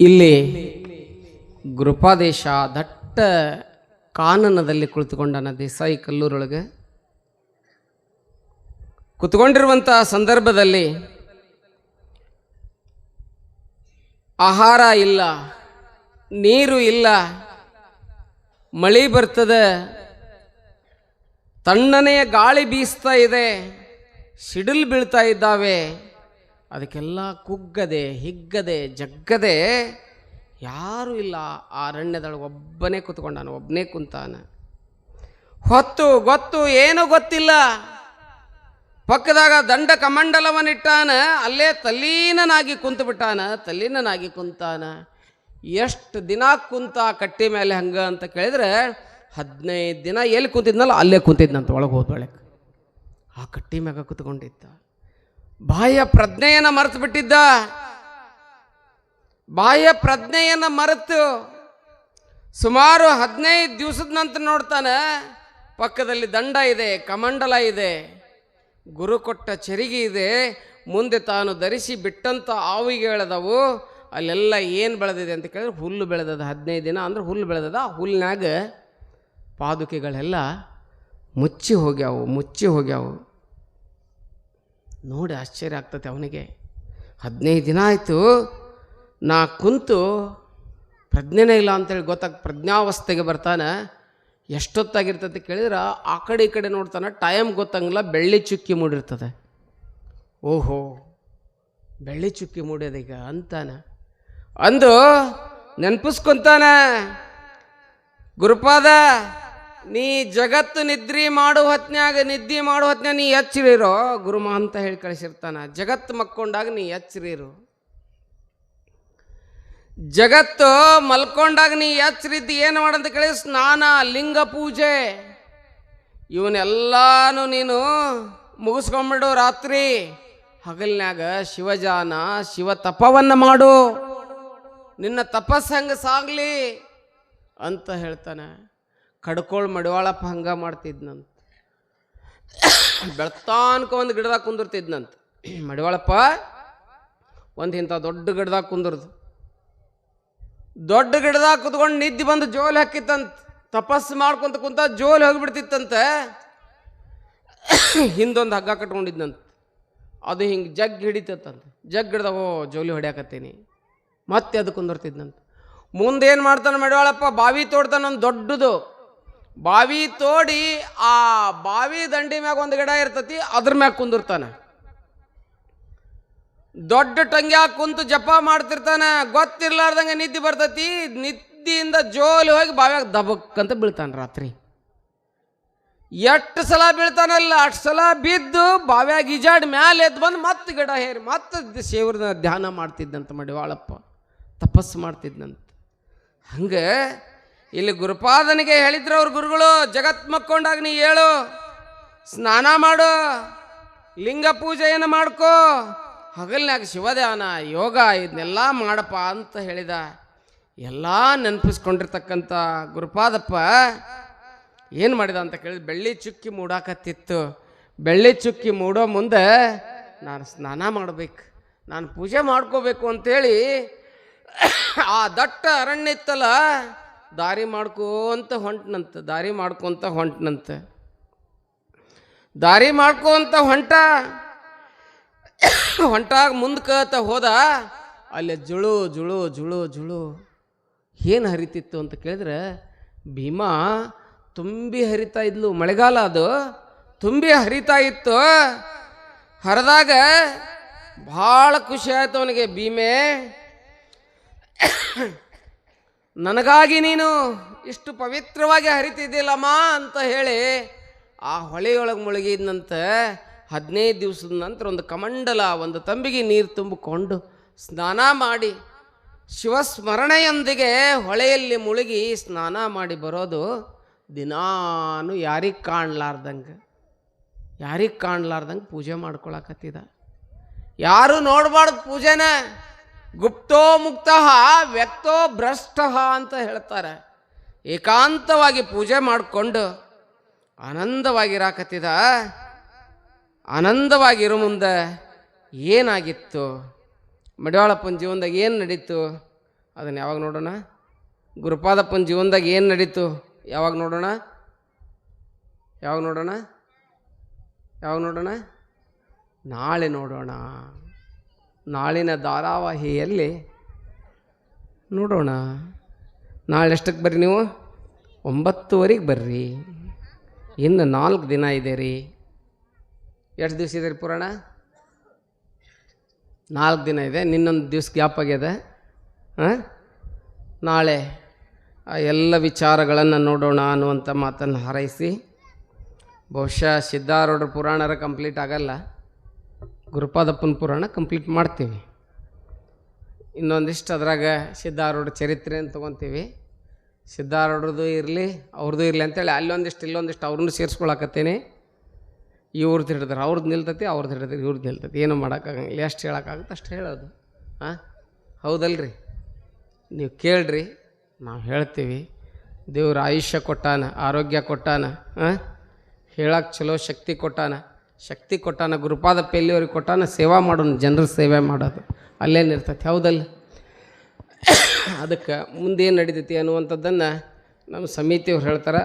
ಇಲ್ಲಿ ಗೃಪಾದೇಶ ದಟ್ಟ ಕಾನನದಲ್ಲಿ ಕುಳಿತುಕೊಂಡನ ದೇಸಾಯಿ ಕಲ್ಲೂರೊಳಗೆ ಕುತ್ಕೊಂಡಿರುವಂಥ ಸಂದರ್ಭದಲ್ಲಿ ಆಹಾರ ಇಲ್ಲ, ನೀರು ಇಲ್ಲ, ಮಳೆ ಬರ್ತದೆ, ತಣ್ಣನೆಯ ಗಾಳಿ ಬೀಸ್ತಾ ಇದೆ, ಸಿಡಿಲು ಬೀಳ್ತಾ ಇದ್ದಾವೆ. ಅದಕ್ಕೆಲ್ಲ ಕುಗ್ಗದೆ, ಹಿಗ್ಗದೆ, ಜಗ್ಗದೆ ಯಾರೂ ಇಲ್ಲ. ಆ ಅರಣ್ಯದೊಳಗೆ ಒಬ್ಬನೇ ಕುತ್ಕೊಂಡಾನ ಒಬ್ಬನೇ ಕುಂತಾನ. ಹೊತ್ತು ಗೊತ್ತು, ಏನೂ ಗೊತ್ತಿಲ್ಲ. ಪಕ್ಕದಾಗ ದಂಡ ಕಮಂಡಲವನ್ನಿಟ್ಟಾನ ಅಲ್ಲೇ ತಲ್ಲೀನನಾಗಿ ಕುಂತು ಬಿಟ್ಟಾನ, ತಲ್ಲೀನನಾಗಿ ಕುಂತಾನ. ಎಷ್ಟು ದಿನ ಕುಂತ ಕಟ್ಟಿ ಮೇಲೆ ಹಂಗ ಅಂತ ಕೇಳಿದ್ರೆ ಹದಿನೈದು ದಿನ ಎಲ್ಲಿ ಕುಂತಿದ್ನಲ್ಲ, ಅಲ್ಲೇ ಕುಂತಿದ್ನಂತ ಒಳಗೆ ಹೋದ್ರೊಳಗೆ ಆ ಕಟ್ಟಿ ಮ್ಯಾಗ ಕುತ್ಕೊಂಡಿದ್ದ. ಬಾಹ್ಯ ಪ್ರಜ್ಞೆಯನ್ನು ಮರೆತು ಬಿಟ್ಟಿದ್ದ ಬಾಹ್ಯ ಪ್ರಜ್ಞೆಯನ್ನು ಮರೆತು ಸುಮಾರು ಹದಿನೈದು ದಿವಸದ ನಂತರ ನೋಡ್ತಾನೆ, ಪಕ್ಕದಲ್ಲಿ ದಂಡ ಇದೆ, ಕಮಂಡಲ ಇದೆ, ಗುರು ಕೊಟ್ಟ ಚರಿಗೆ ಇದೆ, ಮುಂದೆ ತಾನು ಧರಿಸಿ ಬಿಟ್ಟಂಥ ಆವಿಗೆಳದವು ಅಲ್ಲೆಲ್ಲ ಏನು ಬೆಳೆದಿದೆ ಅಂತ ಕೇಳಿದ್ರೆ ಹುಲ್ಲು ಬೆಳೆದದ, ಹದಿನೈದು ದಿನ ಅಂದ್ರೆ ಹುಲ್ಲು ಬೆಳೆದದ ಆ ಹುಲ್ಲಿನಾಗ ಪಾದುಕೆಗಳೆಲ್ಲ ಮುಚ್ಚಿ ಹೋಗ್ಯಾವು ಮುಚ್ಚಿ ಹೋಗ್ಯಾವು. ನೋಡಿ ಆಶ್ಚರ್ಯ ಆಗ್ತದೆ ಅವನಿಗೆ. ಹದಿನೈದು ದಿನ ಆಯಿತು, ನಾ ಕುಂತು ಪ್ರಜ್ಞೆನೇ ಇಲ್ಲ ಅಂತೇಳಿ ಗೊತ್ತಾಗ, ಪ್ರಜ್ಞಾವಸ್ಥೆಗೆ ಬರ್ತಾನೆ. ಎಷ್ಟೊತ್ತಾಗಿರ್ತದೆ ಕೇಳಿದ್ರೆ, ಆ ಕಡೆ ಈ ಕಡೆ ನೋಡ್ತಾನೆ ಟೈಮ್ ಗೊತ್ತಂಗಿಲ್ಲ, ಬೆಳ್ಳಿ ಚುಕ್ಕಿ ಮೂಡಿರ್ತದೆ. ಓಹೋ, ಬೆಳ್ಳಿ ಚುಕ್ಕಿ ಮೂಡ್ಯದೀಗ ಅಂತಾನೆ. ಅಂದು ನೆನಪಿಸ್ಕೊಂತಾನೆ, ಗುರುಪಾದ ನೀ ಜಗತ್ತು ನಿದ್ರಿ ಮಾಡೋ ಹೊತ್ನ್ಯಾಗ ನಿದ್ದೆ ಮಾಡೋ ಹೊತ್ನ್ಯಾಗ ನೀ ಎಚ್ಚರಿರೋ? ಗುರುಮ ಅಂತ ಹೇಳಿ ಕಳಿಸಿರ್ತಾನ. ಜಗತ್ತು ಮಕ್ಕೊಂಡಾಗ ನೀ ಎಚ್ಚರಿರು. ಜಗತ್ತು ಮಲ್ಕೊಂಡಾಗ ನೀ ಎಚ್ಚರಿದ್ದು ಏನು ಮಾಡಂತ ಕೇಳಿ, ಸ್ನಾನ, ಲಿಂಗ ಪೂಜೆ. ಇವನ್ನೆಲ್ಲಾನು ನೀನು ಮುಗಿಸ್ಕೊಂಬಿಡು ರಾತ್ರಿ. ಹಗಲ್ನ್ಯಾಗ ಶಿವಜಾನ, ಶಿವ ತಪವನ್ನು ಮಾಡು. ನಿನ್ನ ತಪಸ್ಸಂಗ ಸಾಗ್ಲಿ ಅಂತ ಹೇಳ್ತಾನೆ. ಕಡ್ಕೋಳ್ ಮಡಿವಾಳಪ್ಪ ಹಂಗ ಮಾಡ್ತಿದ್ನಂತ. ಬೆಳ್ತಾನ್ಕ ಒಂದು ಗಿಡದಾಗ ಕುಂದಿರ್ತಿದ್ನಂತ. ಮಡಿವಾಳಪ್ಪ, ಒಂದು ಇಂಥ ದೊಡ್ಡ ಗಿಡದಾಗ ಕುಂದಿರ್ದು. ದೊಡ್ಡ ಗಿಡದಾಗ ಕುತ್ಕೊಂಡು ನಿದ್ದೆ ಬಂದು ಜೋಲಿ ಹಾಕಿತ್ತಂತ. ತಪಸ್ಸು ಮಾಡ್ಕೊಂತ ಕುಂತ ಜೋಲಿ ಹೋಗಿಬಿಡ್ತಿತ್ತಂತೆ. ಹಿಂದೊಂದು ಹಗ್ಗ ಕಟ್ಕೊಂಡಿದ್ನಂತ. ಅದು ಹಿಂಗೆ ಜಗ್ ಹಿಡಿತತ್ತಂತ. ಜಗ್ ಹಿಡ್ದಾಗ, ಓ, ಜೋಲಿ ಹೊಡ್ಯಾಕತ್ತೀನಿ. ಮತ್ತೆ ಅದು ಕುಂದಿರ್ತಿದ್ನಂತ. ಮುಂದೇನು ಮಾಡ್ತಾನೆ ಮಡಿವಾಳಪ್ಪ, ಬಾವಿ ತೋಡ್ತಾನೆ ಒಂದು ದೊಡ್ಡದು. ಬಾವಿ ತೋಡಿ ಆ ಬಾವಿ ದಂಡಿ ಮ್ಯಾಗ ಒಂದು ಗಿಡ ಇರ್ತತಿ, ಅದ್ರ ಮ್ಯಾಗ ಕುಂದಿರ್ತಾನೆ. ದೊಡ್ಡ ಟಂಗ್ಯಾಗ ಕುಂತು ಜಪ ಮಾಡ್ತಿರ್ತಾನೆ, ಗೊತ್ತಿರ್ಲಾರ್ದಂಗೆ ನಿದ್ದೆ ಬರ್ತತಿ, ನಿದ್ದೆಯಿಂದ ಜೋಲಿ ಹೋಗಿ ಬಾವಿಯಾಗ ದಬಕ್ ಅಂತ ಬೀಳ್ತಾನೆ ರಾತ್ರಿ. ಎಷ್ಟು ಸಲ ಬೀಳ್ತಾನಲ್ಲ, ಅಷ್ಟು ಸಲ ಬಿದ್ದು ಬಾವ್ಯಾಗ ಈಜಾಡ್ ಮ್ಯಾಲೆ ಎದ್ದು ಬಂದು ಮತ್ತೆ ಗಿಡ ಹೇರಿ, ಮತ್ತೆ ಸೇವ್ರನ್ನ ಧ್ಯಾನ ಮಾಡ್ತಿದ್ದಂತ ಮಡಿವಾಳಪ್ಪ ತಪಸ್ಸು ಮಾಡ್ತಿದ್ದಂತ ಹಂಗೆ ಇಲ್ಲಿ ಗುರುಪಾದನಿಗೆ ಹೇಳಿದ್ರು ಅವ್ರ, ಗುರುಗಳು, ಜಗತ್ ಮಕ್ಕೊಂಡಾಗ ನೀ ಹೇಳು. ಸ್ನಾನ ಮಾಡು. ಲಿಂಗ ಪೂಜೆಯನ್ನು ಮಾಡ್ಕೋ. ಹಗಲ್ನಾಗ ಶಿವಧ್ಯಾನ ಯೋಗ ಇದನ್ನೆಲ್ಲ ಮಾಡಪ್ಪ ಅಂತ ಹೇಳಿದ. ಎಲ್ಲ ನೆನಪಿಸ್ಕೊಂಡಿರ್ತಕ್ಕಂಥ ಗುರುಪಾದಪ್ಪ ಏನು ಮಾಡಿದ ಅಂತ ಕೇಳಿದ, ಬೆಳ್ಳಿ ಚುಕ್ಕಿ ಮೂಡಾಕತ್ತಿತ್ತು. ಬೆಳ್ಳಿ ಚುಕ್ಕಿ ಮೂಡೋ ಮುಂದೆ ನಾನು ಸ್ನಾನ ಮಾಡಬೇಕು, ನಾನು ಪೂಜೆ ಮಾಡ್ಕೋಬೇಕು ಅಂತೇಳಿ ಆ ದಟ್ಟ ಅರಣ್ಯ ಇತ್ತಲ್ಲ ದಾರಿ ಮಾಡ್ಕೋಂತ ಹೊಂಟ್ನಂತ, ದಾರಿ ಮಾಡ್ಕೊಂತ ಹೊಂಟ್ನಂತ. ದಾರಿ ಮಾಡ್ಕೋಂತ ಹೊಂಟ, ಹೊಂಟಾಗ ಮುಂದ್ಕತ ಹೋದ, ಅಲ್ಲಿ ಜುಳು ಜುಳು ಜುಳು ಜುಳು. ಏನು ಹರಿತಿತ್ತು ಅಂತ ಕೇಳಿದ್ರೆ, ಭೀಮಾ ತುಂಬಿ ಹರಿತಾ ಇದ್ಲು, ಮಳೆಗಾಲ ಅದು. ತುಂಬಿ ಹರಿತಾ ಇತ್ತು. ಹರಿದಾಗ ಭಾಳ ಖುಷಿ ಆಯ್ತು ಅವನಿಗೆ ಭೀಮೆ. ನನಗಾಗಿ ನೀನು ಇಷ್ಟು ಪವಿತ್ರವಾಗಿ ಹರಿತಿದ್ದಿಲ್ಲಮ್ಮ ಅಂತ ಹೇಳಿ ಆ ಹೊಳೆಯೊಳಗೆ ಮುಳುಗಿದಂತೆ ಹದಿನೈದು ದಿವಸದ ನಂತರ ಒಂದು ಕಮಂಡಲ, ಒಂದು ತಂಬಿಗೆ ನೀರು ತುಂಬಿಕೊಂಡು ಸ್ನಾನ ಮಾಡಿ ಶಿವಸ್ಮರಣೆಯೊಂದಿಗೆ ಹೊಳೆಯಲ್ಲಿ ಮುಳುಗಿ ಸ್ನಾನ ಮಾಡಿ ಬರೋದು ದಿನಾನು ಯಾರಿಗೆ ಕಾಣಲಾರ್ದಂಗೆ ಯಾರಿಗೆ ಕಾಣಲಾರ್ದಂಗೆ ಪೂಜೆ ಮಾಡ್ಕೊಳಕತ್ತಿದ. ಯಾರು ನೋಡಬಾರ್ದು ಪೂಜೆನ? ಗುಪ್ತೋ ಮುಕ್ತ, ವ್ಯಕ್ತೋ ಭ್ರಷ್ಟ ಅಂತ ಹೇಳ್ತಾರೆ. ಏಕಾಂತವಾಗಿ ಪೂಜೆ ಮಾಡಿಕೊಂಡು ಆನಂದವಾಗಿರಾಕತ್ತಿದ ಆನಂದವಾಗಿರೋ ಮುಂದೆ ಏನಾಗಿತ್ತು? ಮಡಿವಾಳಪ್ಪನ ಜೀವನದಾಗ ಏನು ನಡೀತು? ಅದನ್ನು ಯಾವಾಗ ನೋಡೋಣ? ಗುರುಪಾದಪ್ಪನ ಜೀವನದಾಗ ಏನು ನಡೀತು? ಯಾವಾಗ ನೋಡೋಣ? ಯಾವಾಗ ನೋಡೋಣ? ಯಾವಾಗ ನೋಡೋಣ? ನಾಳೆ ನೋಡೋಣ. ನಾಳಿನ ಧಾರಾವಾಹಿಯಲ್ಲಿ ನೋಡೋಣ. ನಾಳೆ ಎಷ್ಟಕ್ಕೆ ಬರ್ರಿ ನೀವು? ಒಂಬತ್ತುವರೆಗೆ ಬರ್ರಿ. ಇನ್ನು ನಾಲ್ಕು ದಿನ ಇದೆ ರೀ. ಎಷ್ಟು ದಿವಸ ಇದೆ ರೀ ಪುರಾಣ? ನಾಲ್ಕು ದಿನ ಇದೆ. ನಿನ್ನೊಂದು ದಿವ್ಸ ಗ್ಯಾಪ್ ಆಗಿದೆ ಹಾಂ? ನಾಳೆ ಆ ಎಲ್ಲ ವಿಚಾರಗಳನ್ನು ನೋಡೋಣ ಅನ್ನುವಂಥ ಮಾತನ್ನು ಹಾರೈಸಿ. ಬಹುಶಃ ಸಿದ್ಧಾರೂಢರ ಪುರಾಣರ ಕಂಪ್ಲೀಟ್ ಆಗಲ್ಲ. ಗುರುಪಾದಪ್ಪನ ಪುರಾಣ ಕಂಪ್ಲೀಟ್ ಮಾಡ್ತೀವಿ. ಇನ್ನೊಂದಿಷ್ಟು ಅದ್ರಾಗ ಸಿದ್ಧಾರೂಢ ಚರಿತ್ರೆ ಅಂತ ತೊಗೊತೀವಿ. ಸಿದ್ಧಾರೂಢದ್ದು ಇರಲಿ ಅವ್ರದ್ದು ಇರಲಿ ಅಂತೇಳಿ ಅಲ್ಲೊಂದಿಷ್ಟು ಇಲ್ಲೊಂದಿಷ್ಟು ಅವ್ರನ್ನೂ ಸೇರಿಸ್ಕೊಳಕತ್ತೇನೆ. ಇವ್ರದ್ದು ಹಿಡಿದ್ರೆ ಅವ್ರದ್ದು ನಿಲ್ತತಿ ಅವ್ರದ್ದು ಹಿಡಿದ್ರೆ ಇವ್ರದ್ದು ನಿಲ್ತತಿ. ಏನು ಮಾಡೋಕ್ಕಾಗಂಗಿಲ್ಲ, ಎಷ್ಟು ಹೇಳೋಕ್ಕಾಗುತ್ತೆ ಅಷ್ಟು ಹೇಳೋದು. ಹಾಂ ಹೌದಲ್ರಿ? ನೀವು ಕೇಳ್ರಿ, ನಾವು ಹೇಳ್ತೀವಿ. ದೇವ್ರ ಆಯುಷ್ಯ ಕೊಟ್ಟಾನ, ಆರೋಗ್ಯ ಕೊಟ್ಟಾನ ಹಾಂ ಹೇಳಕ್ಕೆ ಚಲೋ ಶಕ್ತಿ ಕೊಟ್ಟಾನ. ಶಕ್ತಿ ಕೊಟ್ಟಾನ, ಗುರುಪಾದ ಪೆಲ್ಲಿಯವ್ರಿಗೆ ಕೊಟ್ಟಾನ, ಸೇವಾ ಮಾಡೋಣ ಜನರ ಸೇವೆ ಮಾಡೋದು. ಅಲ್ಲೇನಿರ್ತೈತಿ ಹೌದಲ್ಲ? ಅದಕ್ಕೆ ಮುಂದೇನು ನಡೀತೈತಿ ಅನ್ನುವಂಥದ್ದನ್ನು ನಮ್ಮ ಸಮಿತಿಯವ್ರು ಹೇಳ್ತಾರೆ.